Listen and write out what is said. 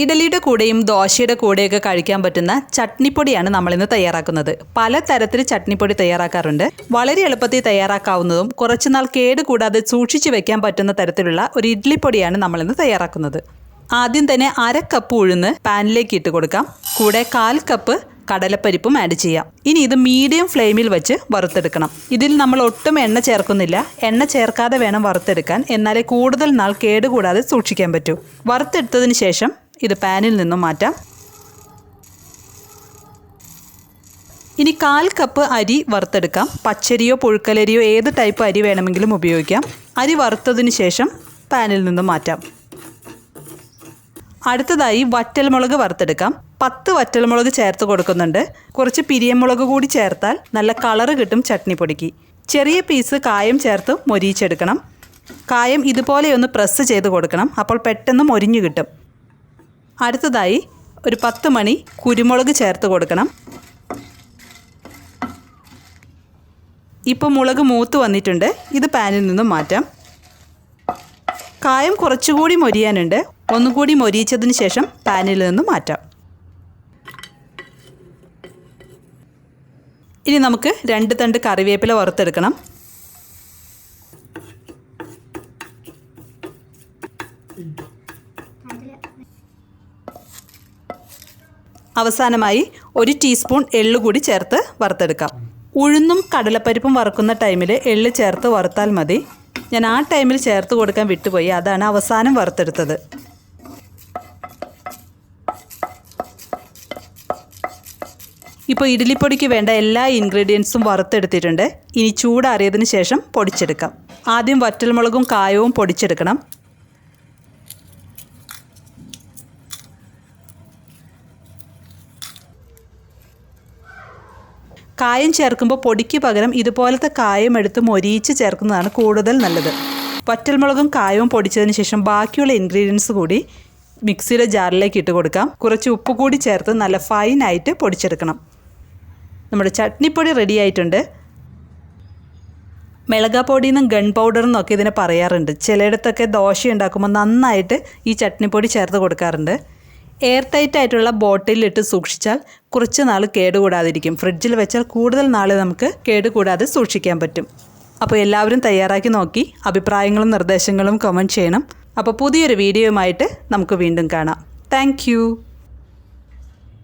ഇഡലിയുടെ കൂടെയും ദോശയുടെ കൂടെയൊക്കെ കഴിക്കാൻ പറ്റുന്ന ചട്നിപ്പൊടിയാണ് നമ്മളിന്ന് തയ്യാറാക്കുന്നത്. പല തരത്തിൽ ചട്നിപ്പൊടി തയ്യാറാക്കാറുണ്ട്. വളരെ എളുപ്പത്തിൽ തയ്യാറാക്കാവുന്നതും കുറച്ചുനാൾ കേട് കൂടാതെ സൂക്ഷിച്ചു വെക്കാൻ പറ്റുന്ന തരത്തിലുള്ള ഒരു ഇഡ്ലിപ്പൊടിയാണ് നമ്മളിന്ന് തയ്യാറാക്കുന്നത്. ആദ്യം തന്നെ അര കപ്പ് ഉഴുന്ന് പാനിലേക്ക് ഇട്ട് കൊടുക്കാം. കൂടെ കാൽ കപ്പ് കടലപ്പരിപ്പും ആഡ് ചെയ്യാം. ഇനി ഇത് മീഡിയം ഫ്ലെയിമിൽ വെച്ച് വറുത്തെടുക്കണം. ഇതിൽ നമ്മൾ ഒട്ടും എണ്ണ ചേർക്കുന്നില്ല. എണ്ണ ചേർക്കാതെ വേണം വറുത്തെടുക്കാൻ. എന്നാലേ കൂടുതൽ നാൾ കേടുകൂടാതെ സൂക്ഷിക്കാൻ പറ്റൂ. വറുത്തെടുത്തതിന് ശേഷം ഇത് പാനിൽ നിന്നും മാറ്റാം. ഇനി കാൽ കപ്പ് അരി വറുത്തെടുക്കാം. പച്ചരിയോ പുഴുക്കലരിയോ ഏത് ടൈപ്പ് അരി വേണമെങ്കിലും ഉപയോഗിക്കാം. അരി വറുത്തതിന് ശേഷം പാനിൽ നിന്നും മാറ്റാം. അടുത്തതായി വറ്റൽമുളക് വറുത്തെടുക്കാം. പത്ത് വറ്റൽമുളക് ചേർത്ത് കൊടുക്കുന്നുണ്ട്. കുറച്ച് പിരിയമുളക് കൂടി ചേർത്താൽ നല്ല കളറ് കിട്ടും ചട്നി പൊടിക്ക് ചെറിയ പീസ് കായം ചേർത്ത് മൊരിയിച്ചെടുക്കണം. കായം ഇതുപോലെയൊന്ന് പ്രസ് ചെയ്ത് കൊടുക്കണം. അപ്പോൾ പെട്ടെന്ന് മൊരിഞ്ഞു കിട്ടും. അടുത്തതായി ഒരു പത്ത് മണി കുരുമുളക് ചേർത്ത് കൊടുക്കണം. ഇപ്പോൾ മുളക് മൂത്ത് വന്നിട്ടുണ്ട്. ഇത് പാനിൽ നിന്നും മാറ്റാം. കായം കുറച്ചുകൂടി മൊരിയാനുണ്ട്. ഒന്നുകൂടി മൊരിയിച്ചതിന് ശേഷം പാനിൽ നിന്നും മാറ്റാം. ഇനി നമുക്ക് രണ്ട് തണ്ട് കറിവേപ്പില വറുത്തെടുക്കണം. അവസാനമായി ഒരു ടീസ്പൂൺ എള്ളു കൂടി ചേർത്ത് വറുത്തെടുക്കാം. ഉഴുന്നും കടലപ്പരിപ്പും വറുക്കുന്ന ടൈമിൽ എള്ള് ചേർത്ത് വറുത്താൽ മതി. ഞാൻ ആ ടൈമിൽ ചേർത്ത് കൊടുക്കാൻ വിട്ടുപോയി. അതാണ് അവസാനം വറുത്തെടുത്തത്. ഇപ്പോൾ ഇഡ്ഡലിപ്പൊടിക്ക് വേണ്ട എല്ലാ ഇൻഗ്രീഡിയൻസും വറുത്തെടുത്തിട്ടുണ്ട്. ഇനി ചൂടാറിയതിന് ശേഷം പൊടിച്ചെടുക്കാം. ആദ്യം വറ്റൽമുളകും കായവും പൊടിച്ചെടുക്കണം. കായം ചേർക്കുമ്പോൾ പൊടിക്ക് പകരം ഇതുപോലത്തെ കായം എടുത്ത് മൊരിയിച്ച് ചേർക്കുന്നതാണ് കൂടുതൽ നല്ലത്. വറ്റൽമുളകും കായവും പൊടിച്ചതിന് ശേഷം ബാക്കിയുള്ള ഇൻഗ്രീഡിയൻസ് കൂടി മിക്സിയുടെ ജാറിലേക്ക് ഇട്ട് കൊടുക്കാം. കുറച്ച് ഉപ്പ് കൂടി ചേർത്ത് നല്ല ഫൈനായിട്ട് പൊടിച്ചെടുക്കണം. നമ്മുടെ ചട്നിപ്പൊടി റെഡി ആയിട്ടുണ്ട്. മിളകാപ്പൊടി നിന്നും ഗൺ പൗഡർ എന്നൊക്കെ ഇതിനെ പറയാറുണ്ട്. ചിലയിടത്തൊക്കെ ദോശ ഉണ്ടാക്കുമ്പോൾ നന്നായിട്ട് ഈ ചട്നിപ്പൊടി ചേർത്ത് കൊടുക്കാറുണ്ട്. എയർ ടൈറ്റ് ആയിട്ടുള്ള ബോട്ടിലിട്ട് സൂക്ഷിച്ചാൽ കുറച്ച് നാൾ കേടുകൂടാതിരിക്കും. ഫ്രിഡ്ജിൽ വെച്ചാൽ കൂടുതൽ നാൾ നമുക്ക് കേടുകൂടാതെ സൂക്ഷിക്കാൻ പറ്റും. അപ്പോൾ എല്ലാവരും തയ്യാറാക്കി നോക്കി അഭിപ്രായങ്ങളും നിർദ്ദേശങ്ങളും കമന്റ് ചെയ്യണം. അപ്പോൾ പുതിയൊരു വീഡിയോയുമായിട്ട് നമുക്ക് വീണ്ടും കാണാം. താങ്ക്